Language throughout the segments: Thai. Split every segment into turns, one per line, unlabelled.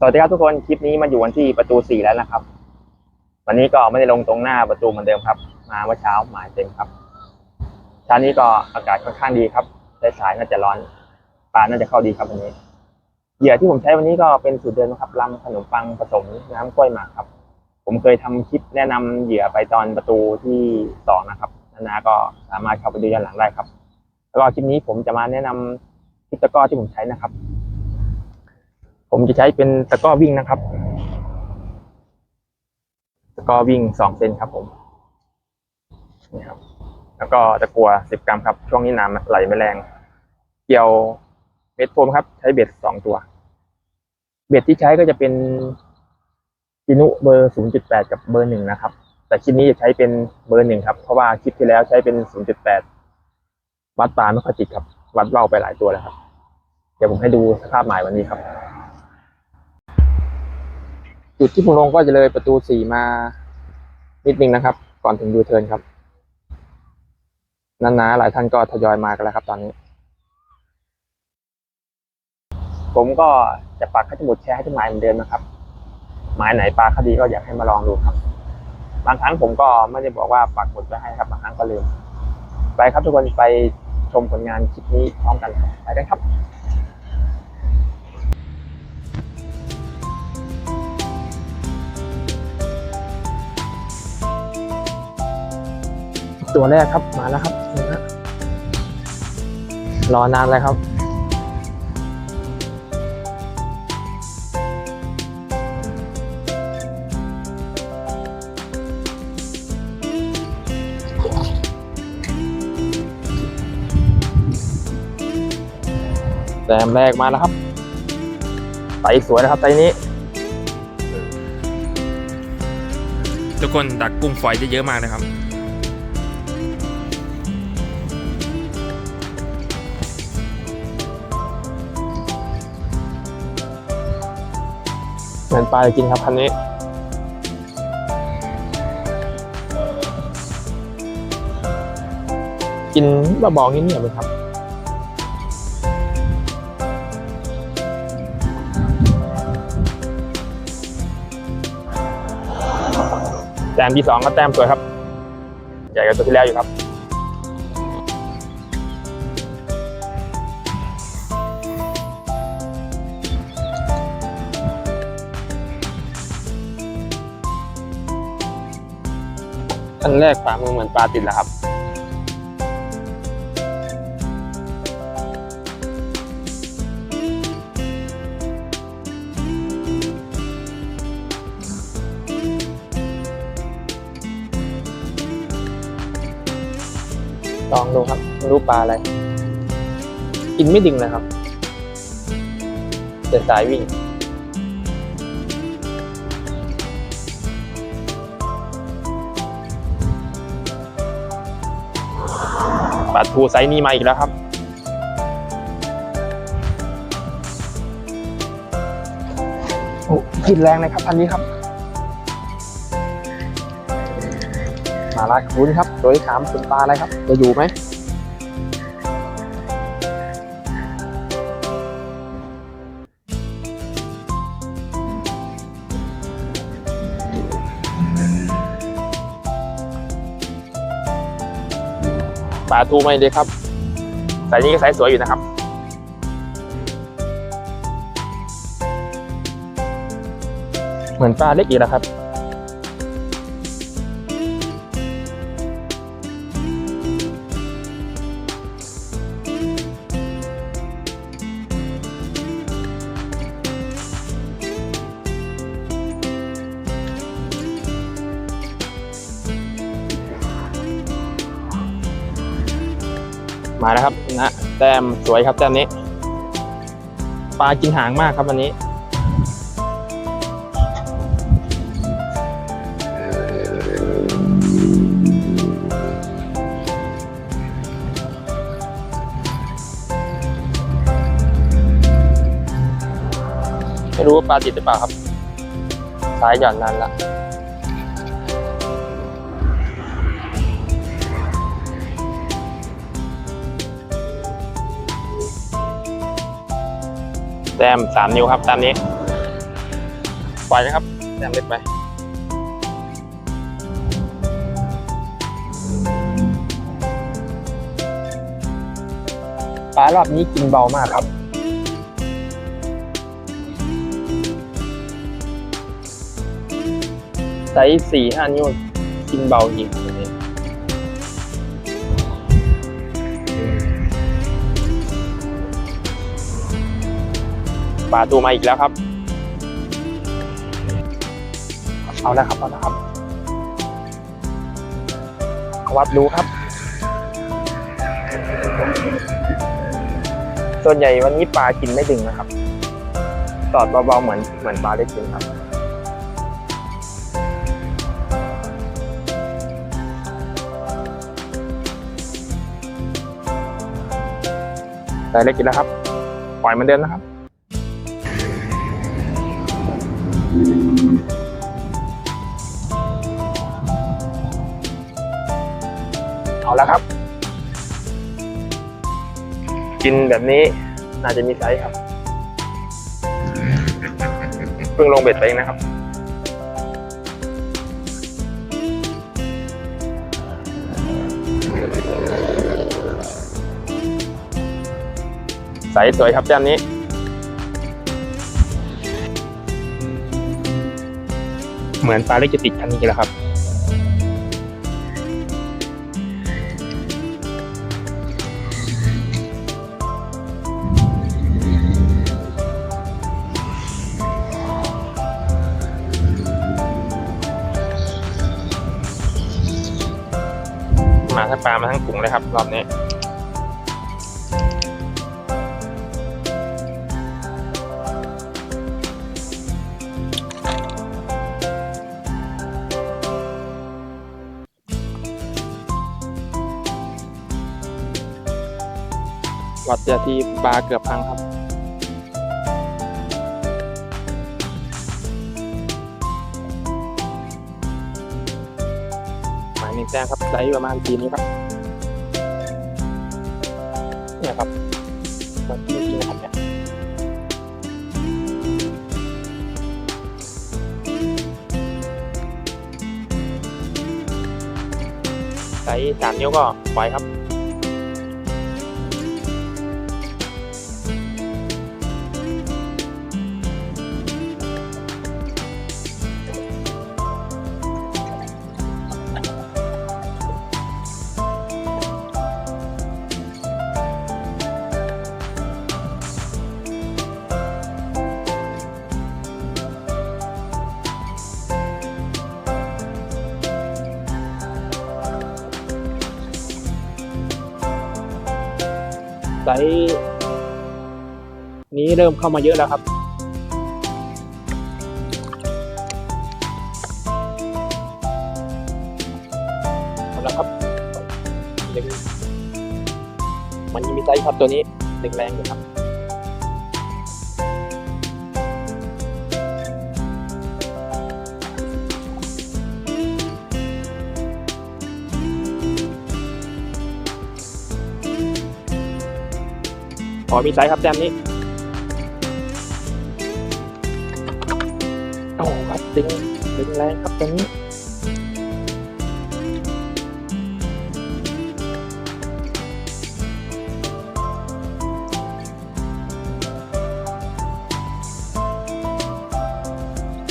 สวัสดีครับทุกคนคลิปนี้มาอยู่วันที่ประตูสี่แล้วนะครับ วันนี้ก็ไม่ได้ลงตรงหน้าประตูเหมือนเดิมครับ มาเมื่อเช้าหมายเต็มครับเช้านี้ก็อากาศค่อนข้างดีครับสายน่าจะร้อนปลาน่าจะเข้าดีครับวันนี้เหยื่อที่ผมใช้วันนี้ก็เป็นสูตรเดิมครับลำขนมปังผสมน้ำกล้วยหมากครับ ผมเคยทำคลิปแนะนำเหยื่อไปตอนประตูที่สองนะครับนาๆก็สามารถเข้าไปดูย้อนหลังได้ครับ แล้วก็คลิปนี้ผมจะมาแนะนำคลิปตะกร้อที่ผมใช้นะครับ ผมจะใช้เป็นตะก้อวิ่งนะครับ ตะก้อวิ่งสองเซนครับผมนี่ครับ แล้วก็ตะกัวสิบกรัมครับ ช่วงนี้น้ำไหลไม่แรง เกี่ยวเม็ดโฟมครับ ใช้เบ็ดสองตัว เบ็ดที่ใช้ก็จะเป็นจินุเบอร์ศูนย์จุดแปดกับเบอร์หนึ่งนะครับ แต่คลิปนี้จะใช้เป็นเบอร์หนึ่งครับ เพราะว่าคลิปที่แล้วใช้เป็นศูนย์จุดแปดวัดปลาไม่ค่อยติดครับ วัดเบ้าไปหลายตัวแล้วครับ เดี๋ยวผมให้ดูสภาพหมายวันนี้ครับ จุดที่ผมลงก็จะเลยประตูสี่มานิดนึงนะครับ ก่อนถึงยูเทิร์นครับนันนาหลายท่านก็ทยอยมากันแล้วครับ ตอนนี้ ผมก็จะปักข้าจมุดแชร์ให้ทุกหมายเหมือนเดิมนะครับ หมายไหนปลาคดีก็อยากให้มาลองดูครับ บางครั้งผมก็ไม่ได้บอกว่าปักหมุดไว้ให้ครับบางครั้งก็ลืมไปครับทุกคนไปชมผลงานคลิปนี้พร้อมกันไปกันครับ ตัวแรกครับมาแล้วครับนะรอนานเลยครับ แต้มแรกมาแล้วครับไตสวยนะครับไตนี้ ทุกคนดักกุ้งฝอยได้เยอะมากนะครับ มือนปลาจะกินครับคันนี้กินบะบอกเงียบๆเลยครับ แต้มที่สองก็แต้มสวยครับ ใหญ่กว่าตัวที่แล้วอยู่ครับ อันแรกขวามือเหมือนปลาติดแล้วครับ ลองดูครับไม่รู้ปลาอะไร กินไม่ดึงเลยครับเดินสายวิ่ง ลาทูไซส์นี้มาอีกแล้วครับ โอ้กินแรงเลยครับพันนี้ครับ มาลาคูนครับ โดยถามเป็นปลาอะไรครับ จะอยู่ไหมาทูไม่เลยครับสายนี้ก็สายสวยอยู่นะครับเหมือนปลาเล็กอีกแล้วครับ มาแล้วครับนะแต้มสวยครับแต้มนี้ ปลากินหางมากครับวันนี้ไม่รู้ว่าปลาติดหรือเปล่าครับสายหย่อนนานละ แต้มสามนิ้วครับต้มนี้ปล่อยนะครับแต้มเล็กไปปลารอบนี้กินเบามากครับ ไซส์สี่ห้านิ้วกินเบาจริง ปลาตัวมาอีกแล้วครับ เอาแล้วครับเอาแล้วครับ วัดดูครับ ส่วนใหญ่วันนี้ปลากินไม่ดึงนะครับ ตอดเบาๆเหมือนเหมือนปลาได้กินครับได้เล็กกินแล้วครับ ปล่อยมันเดิมนะครับ กินแบบนี้น่าจะมีไซส์ครับ เพิ่งลงเบ็ดไปเองนะครับ ใสสวยครับแต้มนี้ เหมือนปลาเล็กจะติดคันนี้แล้วครับ ปลามาทั้งกุ้งเลยครับรอบนี้วัดเจอที่ปลาเกือบพังครับ ไซส์ประมาณทีนี้ครับเนี่ยครับมันจริงๆนะครับเนี่ยไซส์สามนิ้วก็ปล่อยครับ ไซส์นี้เริ่มเข้ามาเยอะแล้วครับ เอาละครับยังมันยังมีไซส์ครับตัวนี้ดึงแรงอยู่ครับ อ๋อมีไซส์ครับแจมนี้โอ้ครับดึงดึงแรงครับตัวนี้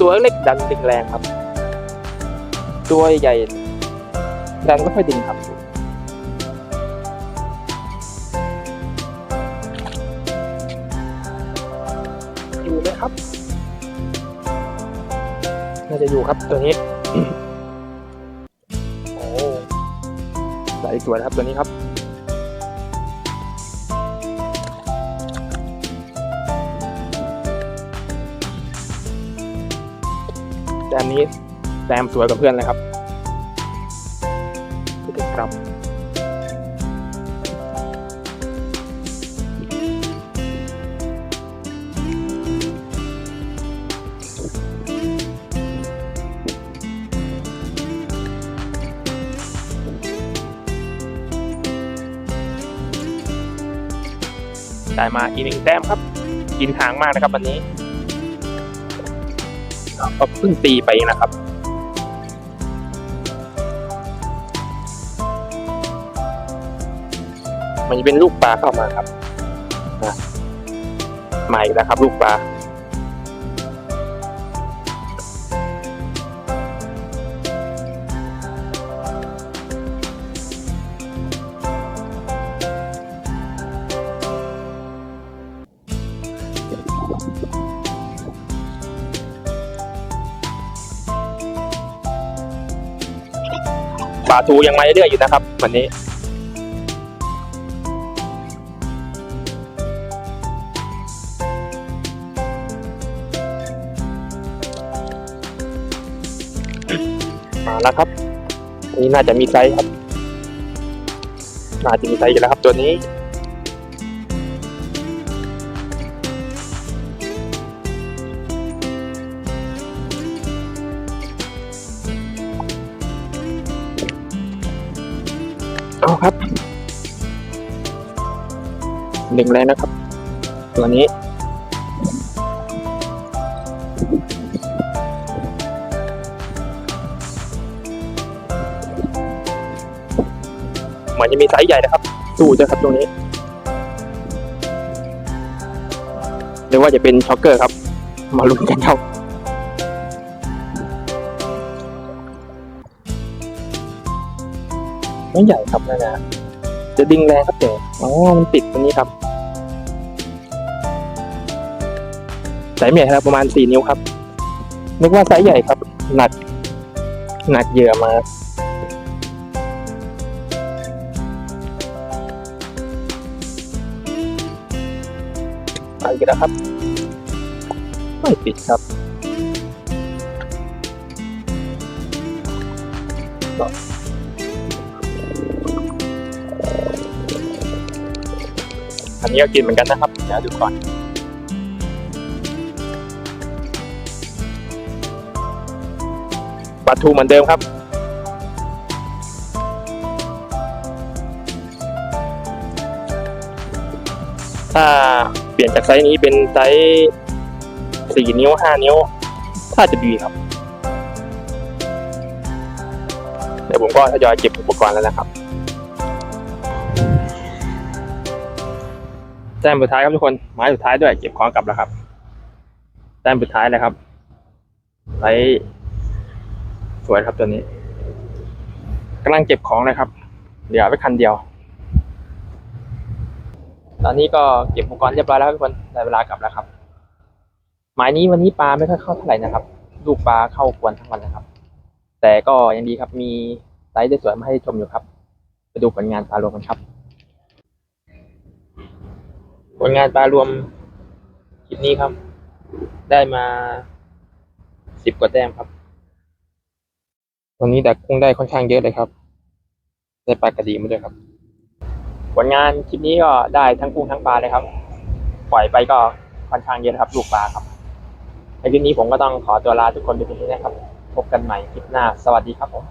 ตัวเล็กดันดึงแรงครับ ตัวใหญ่ดันไม่ค่อยดึงครับ ครับตัวนี้โอ้ใส่สวยนะครับตัวนี้ครับแต้มนี้แต้มสวยกับเพื่อนเลยครับ ได้มาอีกหนึ่งแต้มครับ กินทางมากนะครับวันนี้ก็เพิ่งตีไปนะครับมันจะเป็นลูกปลาเข้ามาครับนะมาอีกแล้วครับ ลูกปลาาทูยังมาเรื่อยๆอยู่นะครับ วันนี้ มาแล้วครับ นี่น่าจะมีไซส์ครับ น่าจะมีไซส์อยู่แล้วครับตัวนี้ ครับหนึ่งเลยนะครับ ตัวนี้เหมือนจะมีไซส์ใหญ่นะครับสู้ด้วยครับตรงนี้หรือว่าจะเป็นช็อกเกอร์ครับ มาลุ้นกันครับ ไม่ใหญ่ครับนะนะจะดึงแรงครับแต่อ๋อมันติดตรงนี้ครับไซส์ใหญ่ครับประมาณสี่นิ้วครับนึกว่าไซส์ใหญ่ครับ หนัก หนักเหยื่อมาไปกันแล้วครับ ไม่ปิดครับ อันนี้ก็กินเหมือนกันนะครับ เดี๋ยวดูก่อน ปลาทูเหมือนเดิมครับ ถ้าเปลี่ยนจากไซส์นี้เป็นไซส์สี่นิ้วห้านิ้ว ถ้าจะดีครับ เดี๋ยวผมก็ทยอยเก็บอุปกรณ์แล้วนะครับ แต้มสุดท้ายครับทุกคนไม้สุดท้ายด้วยเก็บของกลับแล้วครับ แต้มสุดท้ายเลยครับไซส์สวยครับตัวนี้กำลังเก็บของเลยครับ เหลือไว้คันเดียว ตอนนี้ก็เก็บอุปกรณ์เรียบร้อยแล้วทุกคนได้เวลากลับแล้วครับ หมายนี้วันนี้ปลาไม่ค่อยเข้าเท่าไหร่นะครับ ลูกปลาเข้ากวนทั้งวันนะครับ แต่ก็ยังดีครับมีไซส์สวยมาให้ชมอยู่ครับ ไปดูผลงานปลารวมกันครับ ลงานปลารวมคลิปนี้ครับ ได้มาสิบกว่าแต้มครับวันนี้แต่กุ้งได้ค่อนข้างเยอะเลยครับ ได้ปลากระดีมาด้วยครับ ผลงานคลิปนี้ก็ได้ทั้งกุ้งทั้งปลาเลยครับ ปล่อยไปก็ค่อนข้างเยอะครับ ลูกปลาครับในคลิปนี้ผมก็ต้องขอตัวลาทุกคนไปเพียงนี้นะครับ พบกันใหม่คลิปหน้า สวัสดีครับผม